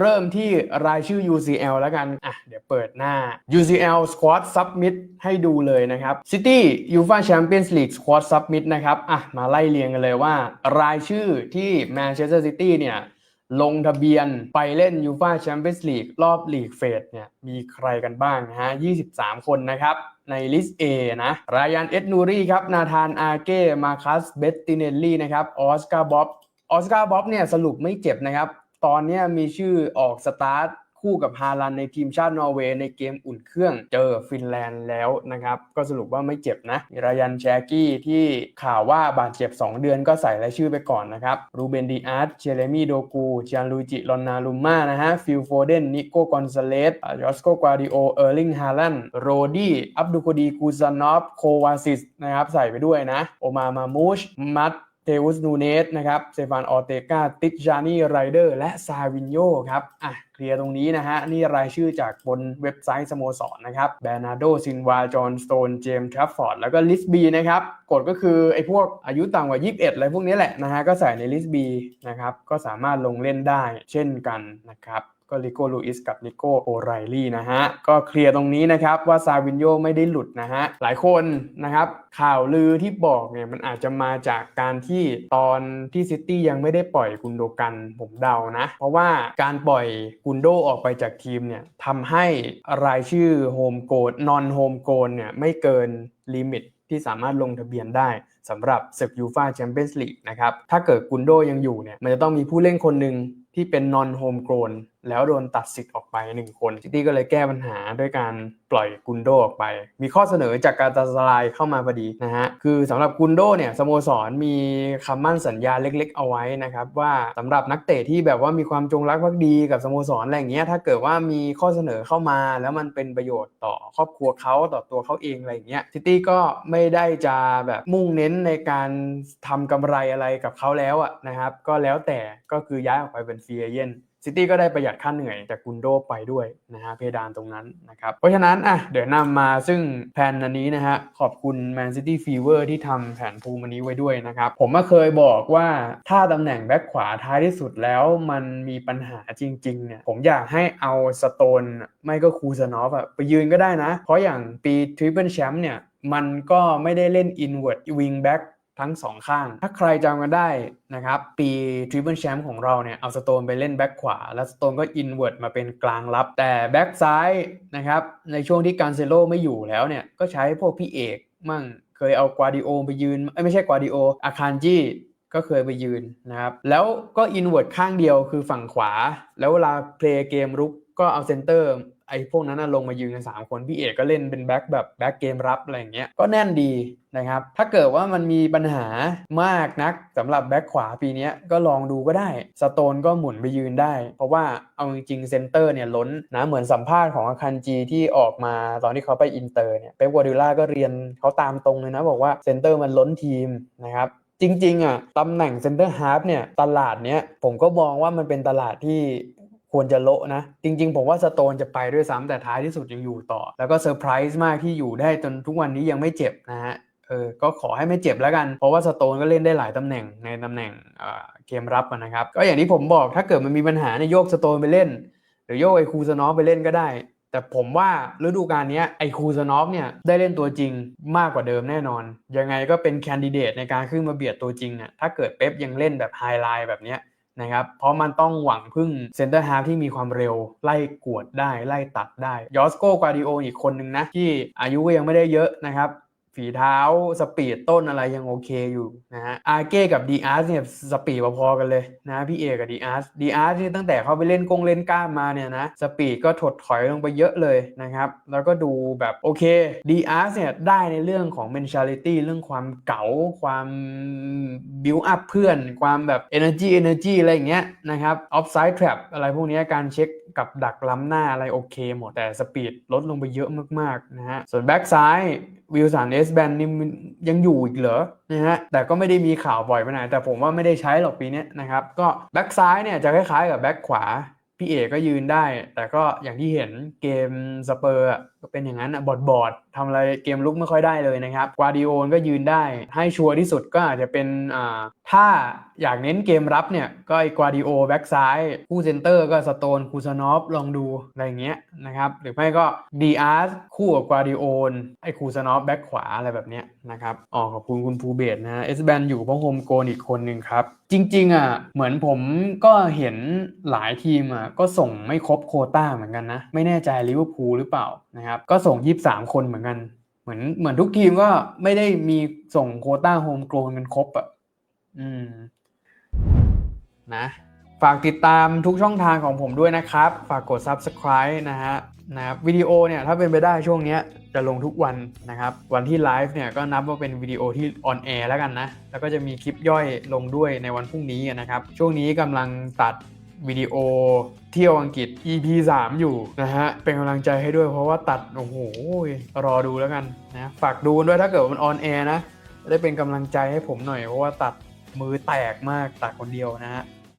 เริ่มที่รายชื่อ UCL แล้วกันอะเดี๋ยวเปิดหน้า UCL Squad Submit ให้ดูเลยนะครับ City UEFA Champions League Squad Submit นะครับอะมาไล่เรียงกันเลยว่า รายชื่อที่ Manchester City เนี่ยลงทะเบียนไปเล่น UEFA Champions League รอบลีกเฟสเนี่ยมีใครกันบ้างนะฮะ 23 คนนะครับในลิสต์ A นะ รายานเอ็ดนูรีครับ นาธานอาเก้ มาคัส เบตติเนลลี่นะครับ ออสการ์บ๊อบ ออสการ์บ๊อบเนี่ยสรุปไม่เจ็บนะครับ ตอนนี้มีชื่อออกสตาร์ทคู่กับฮาลันในทีมชาตินอร์เวย์ในเกมอุ่นเครื่องเจอฟินแลนด์แล้วนะครับ ก็สรุปว่าไม่เจ็บนะรายันแชกี้ที่ข่าวว่าบาดเจ็บ 2 เดือนก็ใส่รายชื่อไปก่อนนะครับ รูเบนดีอาร์ตเชเลมีโดกูจานลูจิลอนนาลูม่านะฮะฟิลโฟเดนนิโกกอนซาเลสยอสโกกวาดิโอเออร์ลิงฮาลันโรดี้อับดุโคดีกูซานอฟโควาซิสนะครับใส่ไปด้วยนะโอมามามูชมัต เทอุสนูเนสนะครับเซฟานออเตกาติจานีไรเดอร์และซาวินโยครับอะเคลียร์ตรงนี้นะฮะ นี่รายชื่อจากบนเว็บไซต์สโมสรนะครับแบรนาโดซินวาจอห์นสโตนเจมส์ทรัฟฟอร์ดแล้วก็ลิสบีนะครับกฎก็คือไอ้พวกอายุต่ำกว่า 21 อะไรพวกนี้แหละนะฮะ ก็ใส่ในลิสบีนะครับก็สามารถลงเล่นได้เช่นกันนะครับ ก็ลิโก้ลูอิสกับนิโก้โอไรลี่นะฮะ ก็เคลียร์ตรงนี้นะครับว่าซาวินโยไม่ได้หลุดนะฮะ หลายคนนะครับข่าวลือที่บอกเนี่ยมันอาจจะมาจากการที่ตอนที่ซิตี้ยังไม่ได้ปล่อยกุนโดกันผมเดานะ เพราะว่าการปล่อยกุนโดออกไปจากทีมเนี่ยทำให้รายชื่อโฮมโกดนอนโฮมโกนเนี่ยไม่เกินลิมิตที่สามารถลงทะเบียนได้สำหรับศึกยูฟาแชมเปี้ยนส์ลีกนะครับ ถ้าเกิดกุนโดยังอยู่เนี่ยมันจะต้องมีผู้เล่นคนหนึ่งที่เป็นนอนโฮมโกน แล้วโดนตัดสิทธิ์ออกไป 1 คนซิตี้ก็เลยแก้ปัญหาด้วยการปล่อยกุนโดออกไป มีข้อเสนอจากการตาสลายเข้ามาพอดีนะฮะ คือสำหรับกุนโดเนี่ยสโมสรมีคำมั่นสัญญาเล็ก ๆ เอาไว้นะครับว่าสำหรับนักเตะที่แบบว่ามีความจงรักภักดีกับสโมสรอะไรอย่างเงี้ยถ้าเกิดว่ามีข้อเสนอเข้ามาแล้วมันเป็นประโยชน์ต่อครอบครัวเขาต่อตัวเขาเองอะไรอย่างเงี้ยซิตี้ก็ไม่ได้จะแบบมุ่งเน้นในการทำกำไรอะไรกับเขาแล้วอะนะครับก็แล้วแต่ก็คือย้ายออกไปเป็นฟรีเอเจนต์ ซิตี้ก็ได้ประหยัดค่าเหนื่อยจากกุนโดไปด้วยนะฮะเพดานตรงนั้นนะครับ เพราะฉะนั้นอะเดี๋ยวนำมาซึ่งแผนอันนี้นะฮะขอบคุณ Man City Fever ที่ทำแผนภูมิอันนี้ไว้ด้วยนะครับ ผมก็เคยบอกว่าถ้าตำแหน่งแบ็คขวาท้ายที่สุดแล้วมันมีปัญหาจริงๆเนี่ยผมอยากให้เอาสโตนไม่ก็คูซานอฟอะไปยืนก็ได้นะ เพราะอย่างปีทริปเปิลแชมป์เนี่ยมันก็ไม่ได้เล่น inward wing back ทั้งสองข้าง ถ้าใครจำกันได้นะครับ ปีทริปเปิลแชมป์ของเราเนี่ย เอาสโตนไปเล่นแบ็คขวา แล้วสโตนก็อินเวิร์ดมาเป็นกลางรับ แต่แบ็คซ้ายนะครับ ในช่วงที่การเซโลไม่อยู่แล้วเนี่ย ก็ใช้พวกพี่เอกมั่ง เคยเอากวาดิโอไปยืนเอ้ยไม่ใช่กวาดิโอ อาคารจี้ก็เคยไปยืนนะครับ แล้วก็อินเวิร์ดข้างเดียวคือฝั่งขวา แล้วเวลาเพลย์เกมรุกก็เอาเซนเตอร์ ไอ้พวกนั้นลงมายืนกัน3คนพี่เอกก็เล่นเป็นแบ็คแบบแบ็คเกมรับอะไรอย่างเงี้ยก็แน่นดีนะครับ ถ้าเกิดว่ามันมีปัญหามากนักสำหรับแบ็คขวาปีนี้ก็ลองดูก็ได้ สโตนก็หมุนไปยืนได้ เพราะว่าเอาจริงๆเซนเตอร์เนี่ยล้นนะเหมือนสัมภาษณ์ของอาคันจีที่ออกมาตอนที่เขาไปอินเตอร์เนี่ยเป๊ปกัวร์ดิล่าก็เรียนเขาตามตรงเลยนะ บอกว่าเซนเตอร์มันล้นทีมนะครับจริงๆอะตำแหน่งเซนเตอร์ฮาร์ฟเนี่ยตลาดเนี้ยผมก็มองว่ามันเป็นตลาดที่ ควรจะโละนะ จริงๆ ผมว่าสโตนจะไปด้วยซ้ำแต่ท้ายที่สุดยังอยู่ต่อ แล้วก็เซอร์ไพรส์มากที่อยู่ได้จนทุกวันนี้ยังไม่เจ็บนะฮะเออก็ขอให้ไม่เจ็บแล้วกัน เพราะว่าสโตนก็เล่นได้หลายตำแหน่งในตำแหน่งเกมรับนะครับ ก็อย่างที่ผมบอกถ้าเกิดมันมีปัญหาในโยกสโตนไปเล่น หรือโยกไอคูซานอฟไปเล่นก็ได้ แต่ผมว่าฤดูกาลนี้ไอคูซานอฟเนี่ยได้เล่นตัวจริงมากกว่าเดิมแน่นอน ยังไงก็เป็นแคนดิเดตในการขึ้นมาเบียดตัวจริงอะถ้าเกิดเป๊ปยังเล่นแบบไฮไลท์แบบเนี้ย นะครับเพราะมันต้องหวังพึ่งเซนเตอร์ฮาร์ที่มีความเร็ว ไล่กวดได้ไล่ตัดได้ยอสโกกวาดิโออีกคนนึงนะ ที่อายุก็ยังไม่ได้เยอะนะครับ ฝีเท้าสปีดต้นอะไรยังโอเคอยู่นะฮะอาเก้กับดีอาร์สเนี่ยสปีดพอๆกันเลยนะพี่เอกับดีอาร์สดีอาร์สที่ตั้งแต่เขาไปเล่นกงเล่นกล้ามมาเนี่ยนะสปีดก็ถดถอยลงไปเยอะเลยนะครับ แล้วก็ดูแบบโอเคดีอาร์สเนี่ยได้ในเรื่องของ mentality เรื่องความเก๋าความ build up เพื่อน ความแบบ energy energy อะไรอย่างเงี้ยนะครับ offside trap อะไรพวกนี้การเช็ค กับดักล้ำหน้าอะไรโอเคหมด แต่สปีดลดลงไปเยอะมากๆนะฮะ ส่วนแบ็กซ้ายวิลสันเอสแบนนี่มันยังอยู่อีกเหรอนะฮะแต่ก็ไม่ได้มีข่าวบ่อยไปไหน แต่ผมว่าไม่ได้ใช้หรอกปีนี้นะครับ ก็แบ็กซ้ายเนี่ยจะคล้ายๆกับแบ็กขวาพี่เอกก็ยืนได้ แต่ก็อย่างที่เห็นเกมสเปอร์อะก็เป็นอย่างนั้นอะบอดบอด ทำอะไรเกมลุกไม่ค่อยได้เลยนะครับกวาดิโอลก็ยืนได้ ให้ชัวร์ที่สุดก็อาจจะเป็นอ่าถ้าอยากเน้นเกมรับเนี่ย ก็ไอ้กวาดิโอแบ็กซ้ายคู่เซนเตอร์ก็สโตนคูซานอฟลองดูอะไรอย่างเงี้ยนะครับ หรือไม่ก็ดีอาร์คู่กับกวาดิโอลไอ้คูซานอฟแบ็กขวาอะไรแบบเนี้ยนะครับอ๋อขอบคุณคุณภูเบศนะเอสแบนอยู่เพราะโฮมโกนอีกคนหนึ่งครับจริงๆอะเหมือนผมก็เห็นหลายทีมอะก็ส่งไม่ครบโคต้าเหมือนกันนะ ไม่แน่ใจลิเวอร์พูลหรือเปล่านะครับก็ส่ง 23 คนเหมือนกัน เหมือนเหมือนทุกทีมก็ไม่ได้มีส่งโคต้าโฮมโกลนกันครบอะอืม นะ ฝากติดตามทุกช่องทางของผมด้วยนะครับ ฝากกด Subscribe นะฮะนะครับวิดีโอเนี่ยถ้าเป็นไปได้ช่วงเนี้ยจะลงทุกวันนะครับ วันที่ไลฟ์เนี่ยก็นับว่าเป็นวิดีโอที่ออนแอร์แล้วกันนะ แล้วก็จะมีคลิปย่อยลงด้วยในวันพรุ่งนี้นะครับ ช่วงนี้กำลังตัด วิดีโอเที่ยวอังกฤษ EP 3 อยู่นะฮะ เป็นกำลังใจให้ด้วยเพราะว่าตัด โอ้โห รอดูแล้วกันนะ ฝากดูด้วยถ้าเกิดมันออนแอร์นะจะได้เป็นกำลังใจให้ผมหน่อยเพราะว่าตัดมือแตกมากตัดคนเดียวนะฮะ